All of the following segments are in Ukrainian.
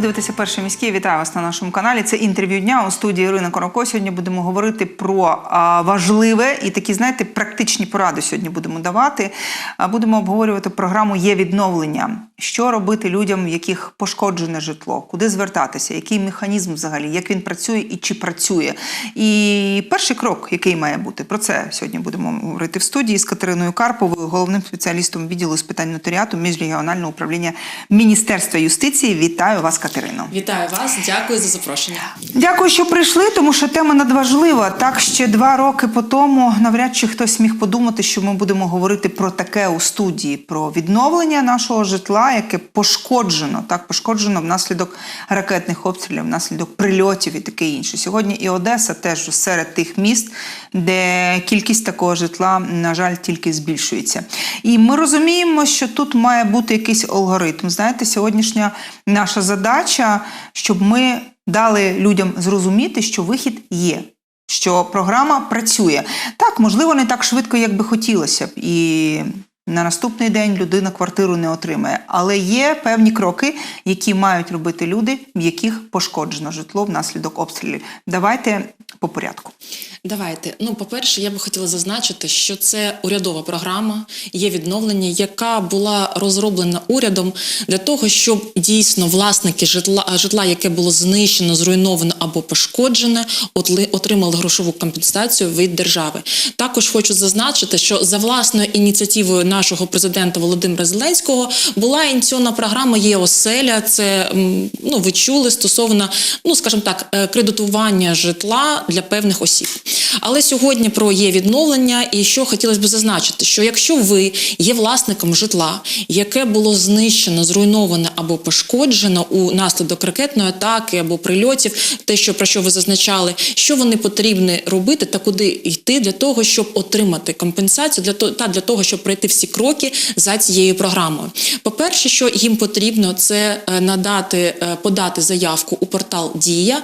Ви дивитеся перший міський. Вітаю вас на нашому каналі. Це інтерв'ю дня у студії Ірина Короко. Сьогодні будемо говорити про важливе і такі, знаєте, практичні поради сьогодні будемо давати. Будемо обговорювати програму Є відновлення. Що робити людям, в яких пошкоджене житло, куди звертатися, який механізм взагалі, як він працює і чи працює. І перший крок, який має бути, про це сьогодні будемо говорити в студії з Катериною Карповою, головним спеціалістом відділу з питань нотаріату міжрегіонального управління Міністерства юстиції. Вітаю вас, Катерино. Вітаю вас, дякую за запрошення. Дякую, що прийшли, тому що тема надважлива. Так ще два роки по тому навряд чи хтось міг подумати, що ми будемо говорити про таке у студії: про відновлення нашого житла, яке пошкоджено, так пошкоджено внаслідок ракетних обстрілів, внаслідок прильотів і таке інше. Сьогодні і Одеса теж серед тих міст, де кількість такого житла, на жаль, тільки збільшується. І ми розуміємо, що тут має бути якийсь алгоритм. Знаєте, сьогоднішня наша задача, щоб ми дали людям зрозуміти, що вихід є. Що програма працює так, можливо, не так швидко, як би хотілося б, і на наступний день людина квартиру не отримає. Але є певні кроки, які мають робити люди, в яких пошкоджено житло внаслідок обстрілів. Давайте по порядку. Давайте. Ну, по-перше, я би хотіла зазначити, що це урядова програма, є відновлення, яка була розроблена урядом для того, щоб дійсно власники житла, житла, яке було знищено, зруйновано або пошкоджене, отримали грошову компенсацію від держави. Також хочу зазначити, що за власною ініціативою нашого президента Володимира Зеленського була ініційована програма Є оселя. Це ну ви чули стосовно, ну скажімо так, е, кредитування житла для певних осіб. Але сьогодні про є відновлення, і що хотілося б зазначити, що якщо ви є власником житла, яке було знищено, зруйноване або пошкоджено у наслідок ракетної атаки або прильотів, те, що про що ви зазначали, що вони потрібні робити та куди йти для того, щоб отримати компенсацію, для того та для того, щоб пройти всі кроки за цією програмою. По-перше, що їм потрібно, це е, надати е, подати заявку у портал Дія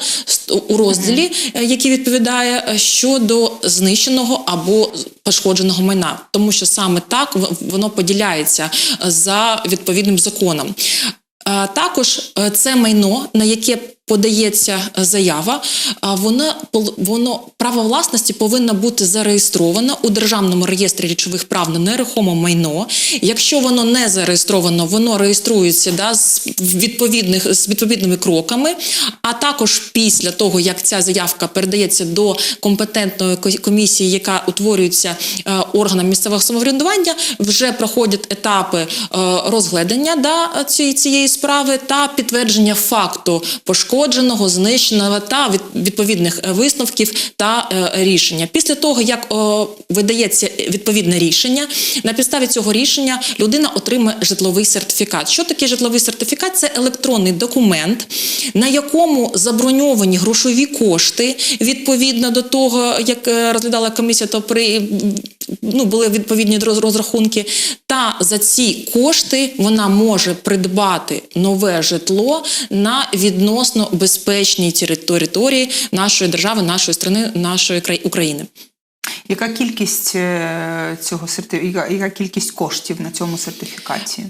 у розділі, е, який відповідає щодо знищеного або пошкодженого майна, тому що саме так воно поділяється е, за відповідним законом. Е, Також е, це майно, на яке подається е, заява, а воно право власності повинно бути зареєстровано у державному реєстрі речових прав на нерухоме майно. Якщо воно не зареєстровано, воно реєструється да, з відповідних з відповідними кроками. А також після того, як ця заявка передається до компетентної ко- комісії, яка утворюється е, органом місцевого самоврядування, вже проходять етапи е, розглядання да, цієї, справи та підтвердження факту пошкодженого, знищеного та відповідних е, висновків та е, рішення. Після того, як видається відповідне рішення, на підставі цього рішення людина отримає житловий сертифікат. Що таке житловий сертифікат? Це електронний документ, на якому заброньовані грошові кошти відповідно до того, як е, розглядала комісія, то при ну, були відповідні розрахунки. Та за ці кошти вона може придбати нове житло на відносно безпечній тери- території нашої держави, нашої країни, нашої краї- України. Яка кількість е, цього сертифі... яка, яка кількість коштів на цьому сертифікаті?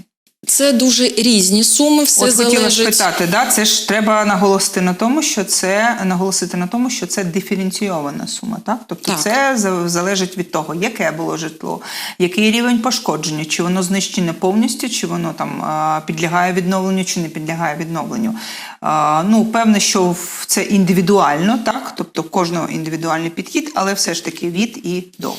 Це дуже різні суми, все От хотіла залежить. спитати, да, це ж треба наголосити на тому, що це наголосити на тому, що це диференційована сума, так? Тобто Так. це залежить від того, яке було житло, який рівень пошкодження, чи воно знищене повністю, чи воно там підлягає відновленню, чи не підлягає відновленню. Ну, певне, що це індивідуально, так? Тобто кожного індивідуальний підхід, але все ж таки від і до.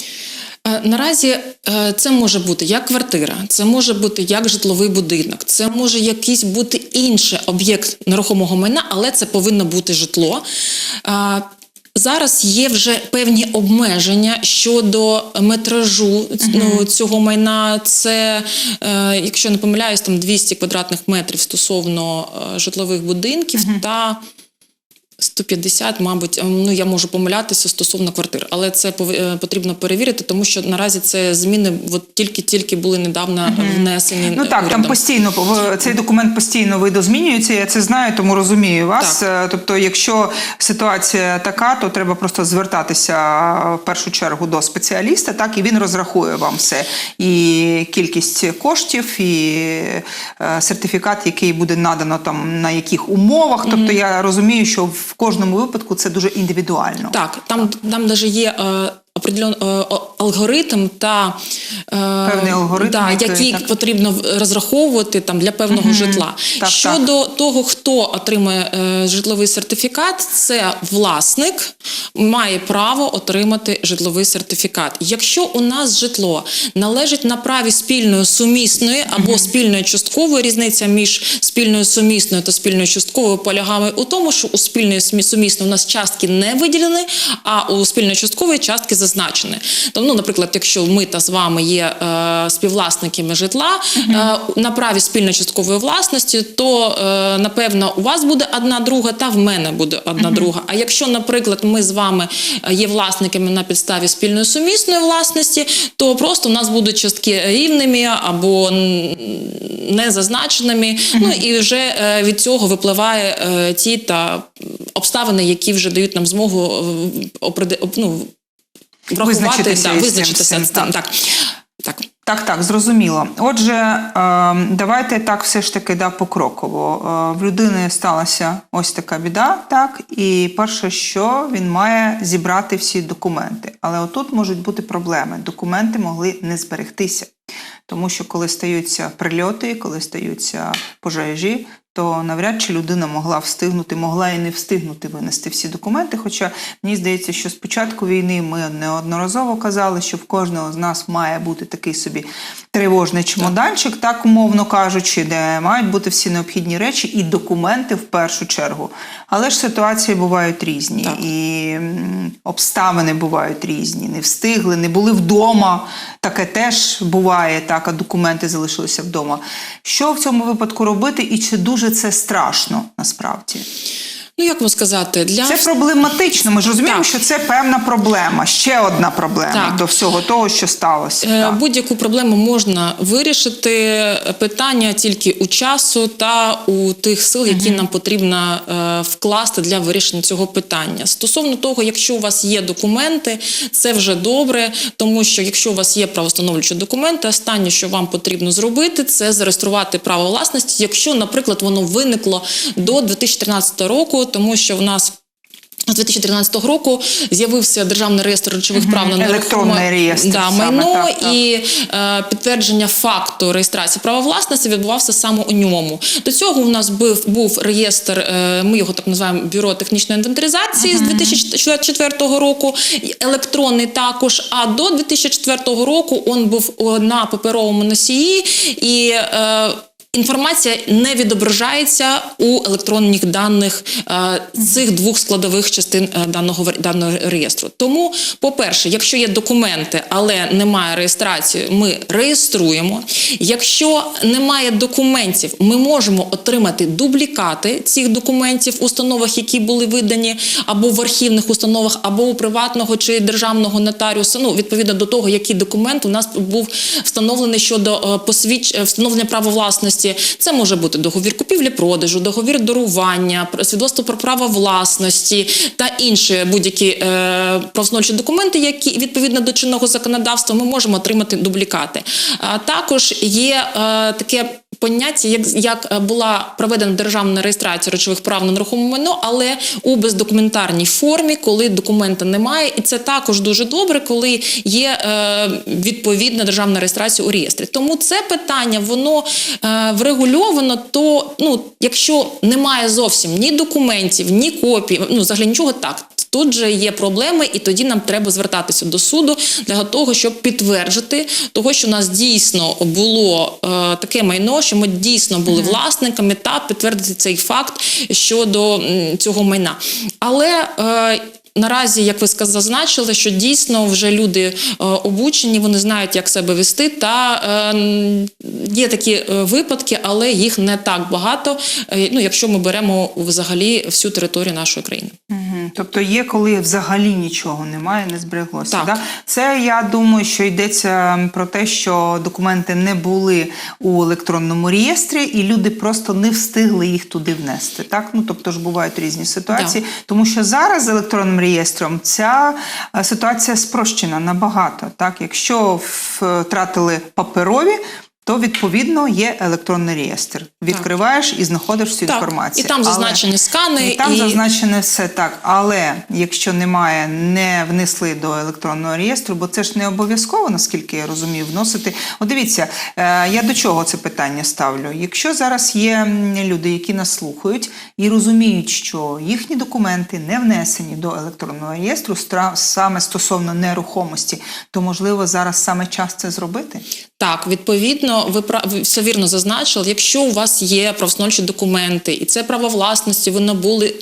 Е, Наразі е, це може бути як квартира, це може бути як житловий будинок, це може якийсь бути інший об'єкт нерухомого майна, але це повинно бути житло. Е, Зараз є вже певні обмеження щодо метражу ну, цього майна. Це, е, якщо не помиляюсь, там 200 квадратних метрів стосовно житлових будинків та 150, мабуть, ем, ну я можу помилятися стосовно квартир, але це е, потрібно перевірити, тому що наразі це зміни от тільки-тільки були недавно внесені. Ну так, там постійно цей документ постійно видозмінюється. Я це знаю, тому розумію вас. Так. Е, Тобто, якщо ситуація така, то треба просто звертатися е, в першу чергу до спеціаліста, так і він розрахує вам все. І кількість коштів, і е, сертифікат, який буде надано там на яких умовах. Тобто я розумію, що в кожному випадку це дуже індивідуально. Так, там, там навіть є е, определен, е, алгоритм та е, Певний алгоритм, да, який, який так. потрібно розраховувати там для певного житла. Так, Щодо того, хто отримує е, житловий сертифікат, це власник має право отримати житловий сертифікат. Якщо у нас житло належить на праві спільної сумісної або спільної часткової, різниця між спільною сумісною та спільною частковою полягає у тому, що у спільної сумісної у нас частки не виділені, а у спільної часткової частки зазначені. Тому, ну, наприклад, якщо ми та з вами є е, співвласниками житла е, на праві спільної часткової власності, то е, напевно у вас буде одна друга, та в мене буде одна друга. А якщо, наприклад, ми з вами е, є власниками на підставі спільної сумісної власності, то просто у нас будуть частки рівними або м, незазначеними. Ну і вже е, від цього випливає е, ті та обставини, які вже дають нам змогу е, ну, врахувати Визначитися да, визначитися з цим. так. Так. Так. Так, зрозуміло. Отже, е, давайте так все ж таки да, покроково. Е, в людини сталася ось така біда, так, і перше, що він має зібрати всі документи. Але отут можуть бути проблеми. Документи могли не зберегтися. Тому що коли стаються прильоти, коли стаються пожежі, то навряд чи людина могла встигнути, могла і не встигнути винести всі документи. Хоча мені здається, що з початку війни ми неодноразово казали, що в кожного з нас має бути такий собі тривожний чемоданчик, так умовно кажучи, де мають бути всі необхідні речі і документи в першу чергу. Але ж ситуації бувають різні, Так. і обставини бувають різні. Не встигли, не були вдома. Таке теж буває, так, а документи залишилися вдома. Що в цьому випадку робити, і чи дуже це страшно насправді? Ну як вам сказати, для Це проблематично. Ми ж розуміємо, Так. що це певна проблема, ще одна проблема Так. до всього того, що сталося. Е, Будь-яку проблему можна вирішити. Питання тільки у часу та у тих сил, які нам потрібно е, вкласти для вирішення цього питання. Стосовно того, якщо у вас є документи, це вже добре, тому що якщо у вас є правостановлюючі документи, останнє, що вам потрібно зробити, це зареєструвати право власності, якщо, наприклад, воно виникло до 2013 року, тому що в нас. З 2013 року з'явився державний реєстр речових прав на нерухоме реєстр да, майно так, так. і е, підтвердження факту реєстрації права власності відбувався саме у ньому. До цього у нас був, був реєстр, е, ми його так називаємо бюро технічної інвентаризації з 2004 року, електронний також. А до 2004 року він був на паперовому носії і. Е, Інформація не відображається у електронних даних е, цих двох складових частин е, даного даного реєстру. Тому, по-перше, якщо є документи, але немає реєстрації, ми реєструємо. Якщо немає документів, ми можемо отримати дублікати цих документів в установах, які були видані або в архівних установах, або у приватного чи державного нотаріуса. Ну відповідно до того, який документ у нас був встановлений щодо е, посвідч... встановлення права власності. Це може бути договір купівлі-продажу, договір дарування, свідоцтво про право власності та інші будь-які е, правостановчі документи, які відповідно до чинного законодавства, ми можемо отримати дублікати. А також є е, таке. Поняття, як, як е, була проведена державна реєстрація речових прав на нерухоме майно, але у бездокументарній формі, коли документа немає, і це також дуже добре, коли є е, відповідна державна реєстрація у реєстрі. Тому це питання воно е, врегульовано. То ну, якщо немає зовсім ні документів, ні копій, ну взагалі нічого так. Тут же є проблеми, і тоді нам треба звертатися до суду для того, щоб підтвердити того, що у нас дійсно було е, таке майно, що ми дійсно були власниками, та підтвердити цей факт щодо м, цього майна. Але е, Наразі, як ви зазначили, що дійсно вже люди е, обучені, вони знають, як себе вести. Та е, є такі е, випадки, але їх не так багато. ну, якщо ми беремо взагалі всю територію нашої країни. Мгм. Тобто є, коли взагалі нічого немає, не збереглося. Так. Да? Це я думаю, що йдеться про те, що документи не були у електронному реєстрі, і люди просто не встигли їх туди внести. Так, ну тобто ж бувають різні ситуації, тому що зараз з реєстром ця е, ситуація спрощена набагато. Так, якщо втратили паперові. То відповідно є електронний реєстр. Відкриваєш і знаходиш всю Так, інформацію. і там Але- зазначені скани, і там і- зазначене все так. Але якщо немає, не внесли до електронного реєстру, бо це ж не обов'язково, наскільки я розумію, вносити. От дивіться, е, я до чого це питання ставлю? Якщо зараз є люди, які нас слухають і розуміють, що їхні документи не внесені до електронного реєстру, саме стосовно нерухомості, то можливо зараз саме час це зробити. Так, відповідно, ви все вірно зазначили. Якщо у вас є правоснольчі документи, і це право власності, ви набули.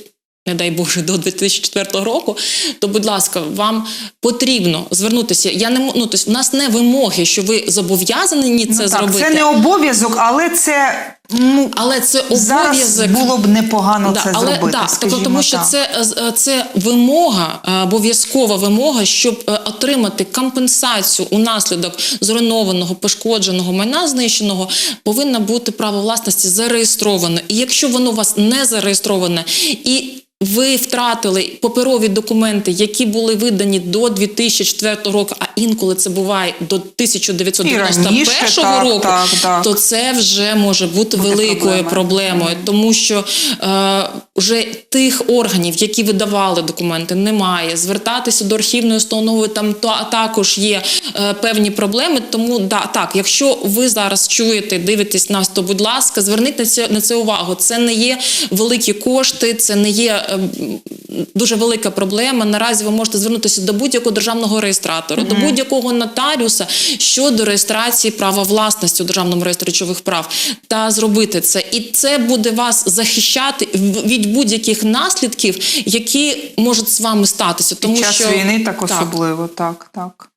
Не дай Боже, до 2004 року, то, будь ласка, вам потрібно звернутися. Я не ну, тобто, в нас не вимоги, що ви зобов'язані це Ну, так, зробити. це не обов'язок, але це ну, Але це обов'язок. було б непогано Да, це але зробити. да, тобто, скажімо тому що так. це, е, це вимога, е, обов'язкова вимога, щоб е, отримати компенсацію унаслідок зруйнованого, пошкодженого майна знищеного, повинно бути право власності зареєстроване. І якщо воно у вас не зареєстроване і ви втратили паперові документи, які були видані до 2004 року, а інколи це буває до 1991 І раніше, так, року, так, так. то це вже може бути Буде великою проблема. проблемою, тому що е, вже тих органів, які видавали документи, немає. Звертатися до архівної установи там та також є е, певні проблеми. Тому да, так, якщо ви зараз чуєте, дивитесь нас, то будь ласка, зверніть на це на це увагу. Це не є великі кошти, це не є дуже велика проблема. Наразі ви можете звернутися до будь-якого державного реєстратора, до будь-якого нотаріуса щодо реєстрації права власності у державному реєстрі речових прав та зробити це. І це буде вас захищати від будь-яких наслідків, які можуть з вами статися. Тому Під час що війни так особливо, так, так.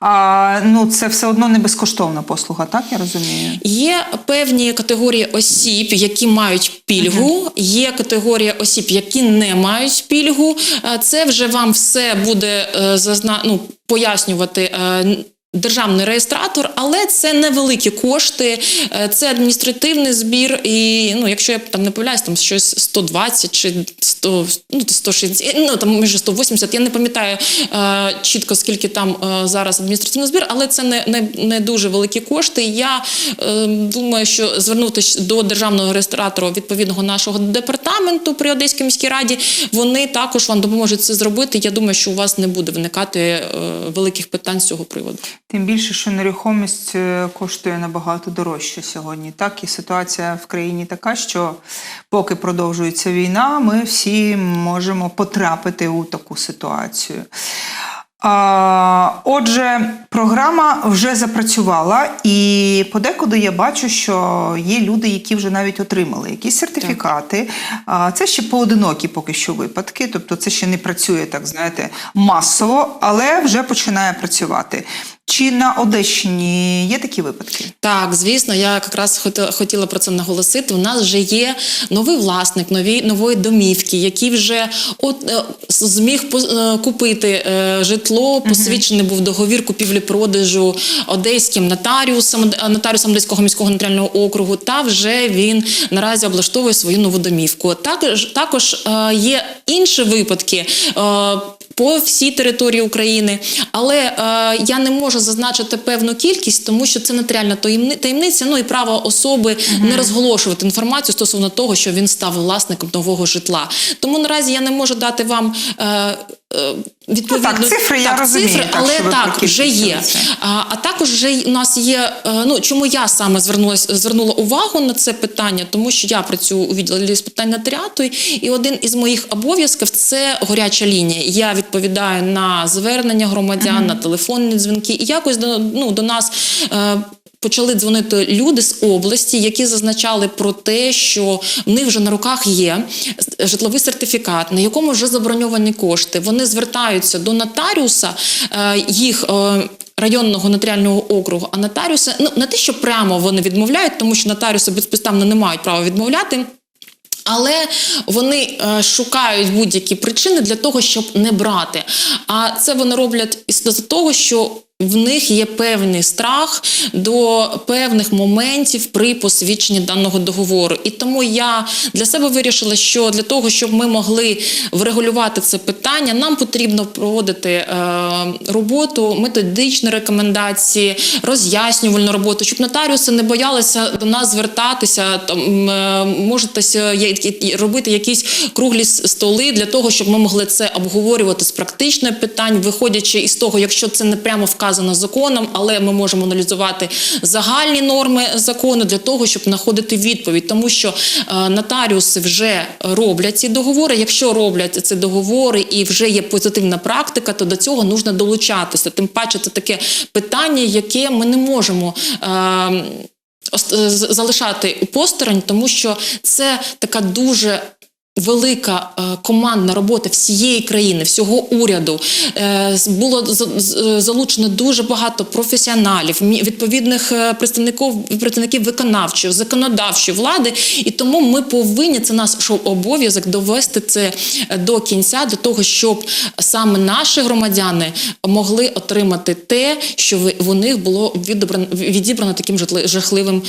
А, ну, це все одно не безкоштовна послуга, так я розумію? Є певні категорії осіб, які мають пільгу. Є категорія осіб, які не мають пільгу. Е, Це вже вам все буде е, зазна... ну, пояснювати. Державний реєстратор, але це невеликі кошти, е, це адміністративний збір. І ну, якщо я там не помиляюсь, там щось 120 чи 100, ну, 160, ну там майже 180, я не пам'ятаю е, чітко скільки там е, зараз адміністративний збір, але це не, не, не дуже великі кошти. Я е, думаю, що звернутися до державного реєстратора відповідного нашого департаменту при Одеській міській раді, вони також вам допоможуть це зробити. Я думаю, що у вас не буде виникати е, великих питань з цього приводу. Тим більше, що нерухомість е, коштує набагато дорожче сьогодні. Так, і ситуація в країні така, що поки продовжується війна, ми всі можемо потрапити у таку ситуацію. А, отже, програма вже запрацювала, і подекуди я бачу, що є люди, які вже навіть отримали якісь сертифікати. А, це ще поодинокі поки що випадки, тобто це ще не працює так, знаєте, масово, але вже починає працювати. Чи на Одещині є такі випадки? Так, звісно, я якраз хотіла про це наголосити. У нас вже є новий власник нові, нової домівки, який вже от, е, зміг е, купити е, житло, посвідчений був договір купівлі-продажу одеським нотаріусом, нотаріусом Одеського міського нотаріального округу, та вже він наразі облаштовує свою нову домівку. Також, також є інші випадки. По всій території України, але е, я не можу зазначити певну кількість, тому що це нотаріальна таємни- таємниця. Ну і право особи не розголошувати інформацію стосовно того, що він став власником нового житла. Тому наразі я не можу дати вам. Е, Відповідно, Ну, так, цифри я розумію, цифри, так, але так вже є. А, а також вже у нас є. е, Ну чому я саме звернулася звернула увагу на це питання, тому що я працюю у відділі з питань нотаріату, і один із моїх обов'язків це горяча лінія. Я відповідаю на звернення громадян, на телефонні дзвінки, і якось до ну до нас. Почали дзвонити люди з області, які зазначали про те, що в них вже на руках є житловий сертифікат, на якому вже заброньовані кошти. Вони звертаються до нотаріуса, е, їх. е, Районного нотаріального округу, а нотаріуси ну не те, що прямо вони відмовляють, тому що нотаріуси безпідставно не мають права відмовляти. Але вони е, шукають будь-які причини для того, щоб не брати. А це вони роблять із того, що в них є певний страх до певних моментів при посвідченні даного договору. І тому я для себе вирішила, що для того, щоб ми могли врегулювати це питання, нам потрібно проводити е, роботу, методичні рекомендації, роз'яснювальну роботу, щоб нотаріуси не боялися до нас звертатися. Там е, можете робити якісь круглі столи для того, щоб ми могли це обговорювати з практичних питань, виходячи із того, якщо це не прямо вказано законом, але ми можемо аналізувати загальні норми закону для того, щоб знаходити відповідь, тому що е, нотаріуси вже роблять ці договори. Якщо роблять ці договори і вже є позитивна практика, то до цього нужно долучатися. Тим паче, це таке питання, яке ми не можемо. Е, залишати посторонь, тому що це така дуже. Велика е, командна робота всієї країни, всього уряду Е, було залучено дуже багато професіоналів, відповідних е, представників представників виконавчої, законодавчої влади. І тому ми повинні це наш обов'язок довести це до кінця, до того, щоб саме наші громадяни могли отримати те, що в них було відібрано, відібрано таким жахливим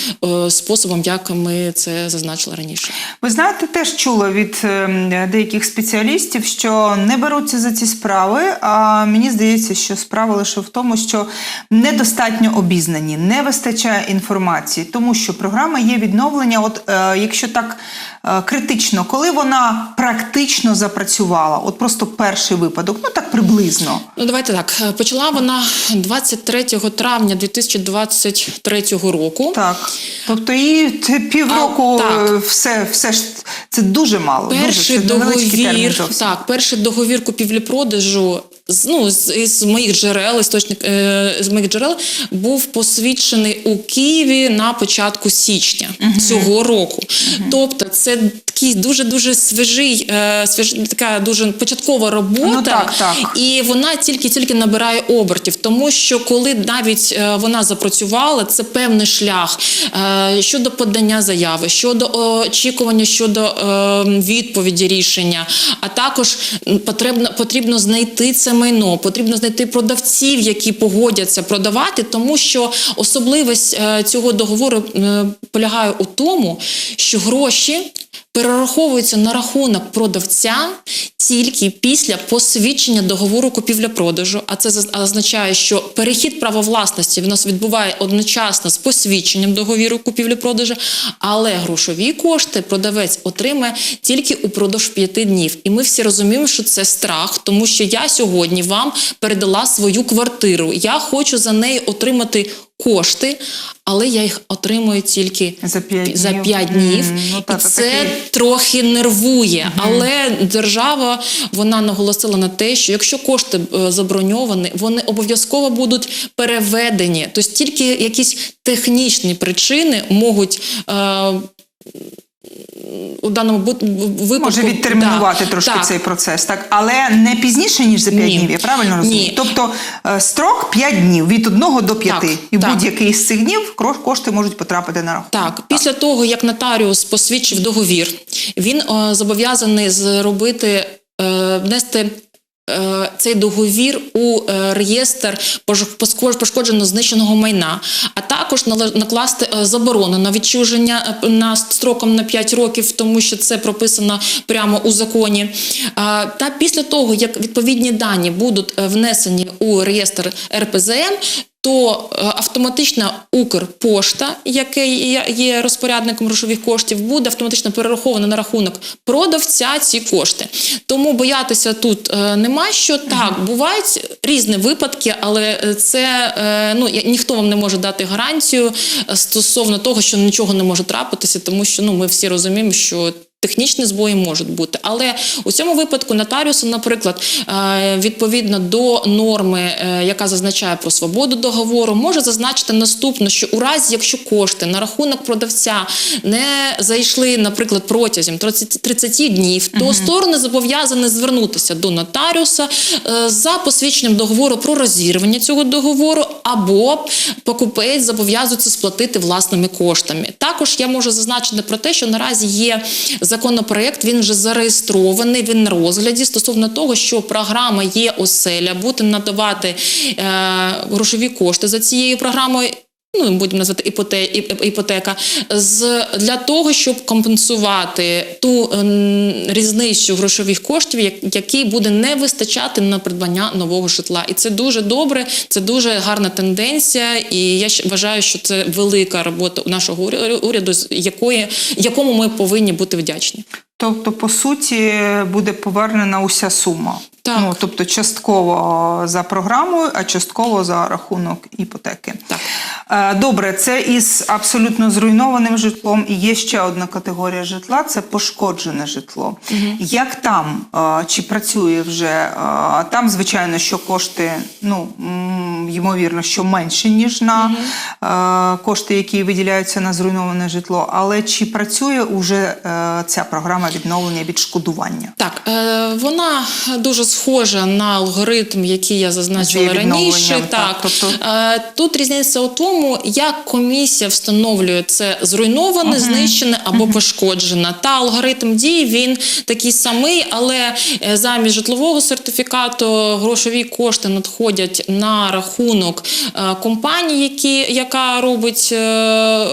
способом, як ми це зазначили раніше. Ви знаєте, теж чула від е, деяких спеціалістів, що не беруться за ці справи. А мені здається, що справа лише в тому, що недостатньо обізнані, не вистачає інформації, тому що програма є відновлення. От е, якщо так е, критично, коли вона практично запрацювала, от просто перший випадок, ну так приблизно. Ну, давайте так. Почала вона 23 травня 2023 року. Так, тобто і півроку А, так. е, все, все ж це дуже мало. Перший дуже, договір, так, перший договір купівлі-продажу з, ну, з, з моїх джерел, істочник, е, з моїх джерел, був посвідчений у Києві на початку січня цього року. Тобто, це такий дуже дуже свіжий, е, свіж, така дуже початкова робота, Ну, так, так. і вона тільки-тільки набирає обертів, тому що коли навіть е, вона запрацювала, це певний шлях е, щодо подання заяви, щодо очікування щодо е, відповіді рішення. А також потрібно, потрібно знайти це майно, потрібно знайти продавців, які погодяться продавати, тому що особливість е, цього договору е, полягає у тому, що гроші перераховуються на рахунок продавця тільки після посвідчення договору купівля-продажу. А це означає, що перехід права власності в нас відбуває одночасно з посвідченням договіру купівлі-продажу, але грошові кошти продавець отримає тільки упродовж п'яти днів. І ми всі розуміємо, що це страх, тому що я сьогодні вам передала свою квартиру. Я хочу за неї отримати. Кошти, але я їх отримую тільки За п'ять за днів. днів. Mm, ну, і та, та, це такий. трохи нервує. Але держава вона наголосила на те, що якщо кошти е, заброньовані, вони обов'язково будуть переведені. Тобто тільки якісь технічні причини можуть. Е, у даному випадку Може відтермінувати Да, трошки так. цей процес, так але не пізніше ніж за 5 Ні. днів. Я правильно розумію? Ні. Тобто е, строк 5 днів від 1 до 5. Так, і так. будь-який з цих днів кошти можуть потрапити на рахунок. Так, після того, як нотаріус посвідчив договір, він о, зобов'язаний зробити е, внести. Е, Цей договір у е, реєстр пошкоджено знищеного майна, а також накласти е, заборону на відчуження на строком на 5 років, тому що це прописано прямо у законі. Та після того, як відповідні дані будуть внесені у реєстр РПЗН, то е, автоматично Укрпошта, який є- розпорядником грошових коштів, буде автоматично перераховано на рахунок продавця ці кошти. Тому боятися тут е, нема що. Так, бувають різні випадки, але е, це ну ніхто вам не може дати гарантію стосовно того, що нічого не може трапитися, тому що ну ми всі розуміємо, що Технічні збої можуть бути, але у цьому випадку нотаріус, наприклад, е, відповідно до норми, е, яка зазначає про свободу договору, може зазначити наступне, що у разі, якщо кошти на рахунок продавця не зайшли, наприклад, протягом 30 30 днів, то сторони зобов'язані звернутися до нотаріуса е, за посвідченням договору про розірвання цього договору, або покупець зобов'язується сплатити власними коштами. Також я можу зазначити про те, що наразі є законопроект, він вже зареєстрований, він на розгляді стосовно того, що програма є оселя, буде надавати е, грошові кошти за цією програмою. Ну, будемо назвати іпоте, іп- іпотека, з для того, щоб компенсувати ту різницю грошових коштів, як- які буде не вистачати на придбання нового житла. І це дуже добре, це дуже гарна тенденція. І я вважаю, що це велика робота нашого уряду, з якої якому ми повинні бути вдячні. Тобто, по суті, буде повернена уся сума. Так. Ну, тобто, частково за програмою, а частково за рахунок іпотеки. Так. Е, Добре, це із абсолютно зруйнованим житлом. І є ще одна категорія житла це пошкоджене житло. Як там? Чи працює вже? Там, звичайно, що кошти, ну, ймовірно, що менше, ніж на е, кошти, які виділяються на зруйноване житло. Але чи працює уже е, ця програма відновлення відшкодування? Так, е, вона дуже схожа на алгоритм, який я зазначила раніше. так, Так, тобто- Е, тут різниця у тому, як комісія встановлює це зруйноване, знищене або пошкоджене. Та алгоритм дій він такий самий, але е, замість житлового сертифікату грошові кошти надходять на рахунок е, компанії, які, яка робить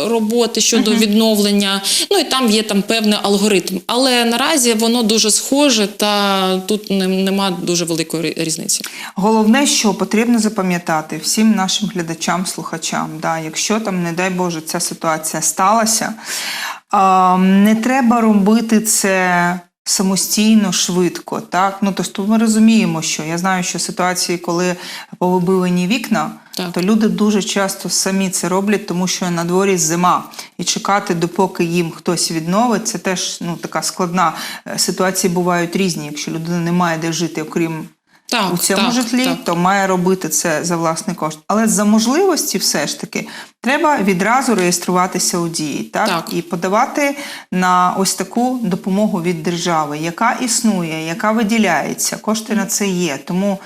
роботи щодо відновлення. Ну і там є там певний алгоритм. Але наразі воно дуже схоже, та тут не- дуже великої різниці. Головне, що потрібно запам'ятати всім нашим глядачам, слухачам, да, якщо там, не дай Боже, ця ситуація сталася, а, не треба робити це. Самостійно, швидко, так ну тобто ми розуміємо, що я знаю, що ситуації, коли повибивані вікна, Так. то люди дуже часто самі це роблять, тому що на дворі зима, і чекати, допоки їм хтось відновить, це теж ну така складна Е, ситуації. Бувають різні. Якщо людина не має де жити, окрім Так, у цьому так, житлі, так. то має робити це за власний кошт. Але за можливості, все ж таки, треба відразу реєструватися у дії, так? Так. і подавати на ось таку допомогу від держави, яка існує, яка виділяється. Кошти на це є. Тому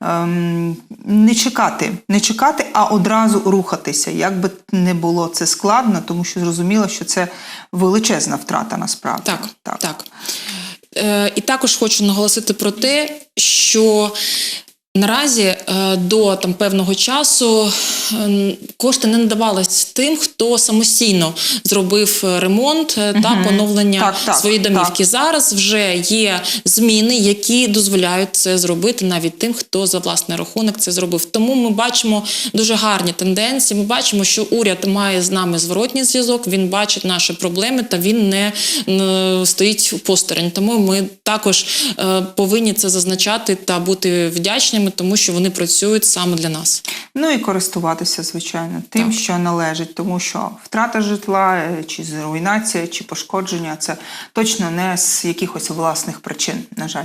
ем, не чекати, не чекати, а одразу рухатися. Як би не було це складно, тому що зрозуміло, що це величезна втрата насправді. Так, так. так. Е, і також хочу наголосити про те, що наразі е, до там певного часу е, кошти не надавались тим, хто самостійно зробив е, ремонт е, та поновлення Так, так, своєї домівки. так. Зараз вже є зміни, які дозволяють це зробити навіть тим, хто за власний рахунок це зробив. Тому ми бачимо дуже гарні тенденції. Ми бачимо, що уряд має з нами зворотній зв'язок. Він бачить наші проблеми та він не, стоїть посторонь. Тому ми також повинні це зазначати та бути вдячними, тому що вони працюють саме для нас. Ну і користуватися, звичайно, тим, Так. що належить, тому що втрата житла, е, чи руйнація, чи пошкодження це точно не з якихось власних причин. На жаль,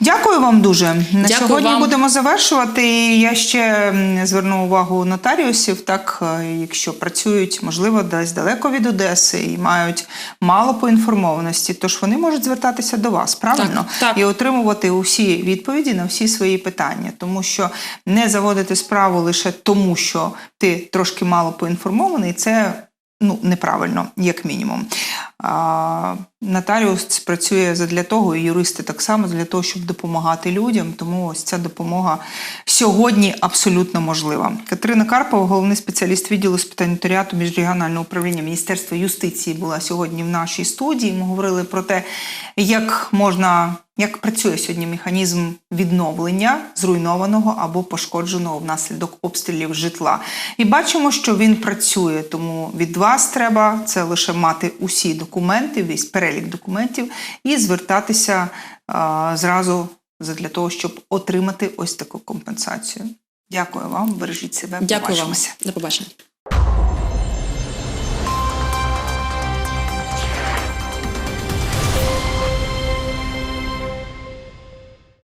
дякую вам дуже. На Дякую сьогодні вам. будемо завершувати. І Я ще зверну увагу нотаріусів. Так, е, якщо працюють, можливо, десь далеко від Одеси і мають мало поінформованості, тож вони можуть звертатися до вас, правильно? так. І отримувати усі відповіді на всі свої питання, тому що не заводити справу лише тому, що ти трошки мало поінформований, це ну неправильно, як мінімум. Нотаріус працює для того, і юристи так само для того, щоб допомагати людям. Тому ось ця допомога сьогодні абсолютно можлива. Катерина Карпова, головний спеціаліст відділу з питань нотаріату міжрегіонального управління Міністерства юстиції, була сьогодні в нашій студії. Ми говорили про те, як можна. Як працює сьогодні механізм відновлення зруйнованого або пошкодженого внаслідок обстрілів житла? І бачимо, що він працює. Тому від вас треба це лише мати усі документи, весь перелік документів і звертатися зразу для того, щоб отримати ось таку компенсацію. Дякую вам, бережіть себе. Дякую вам. До побачення.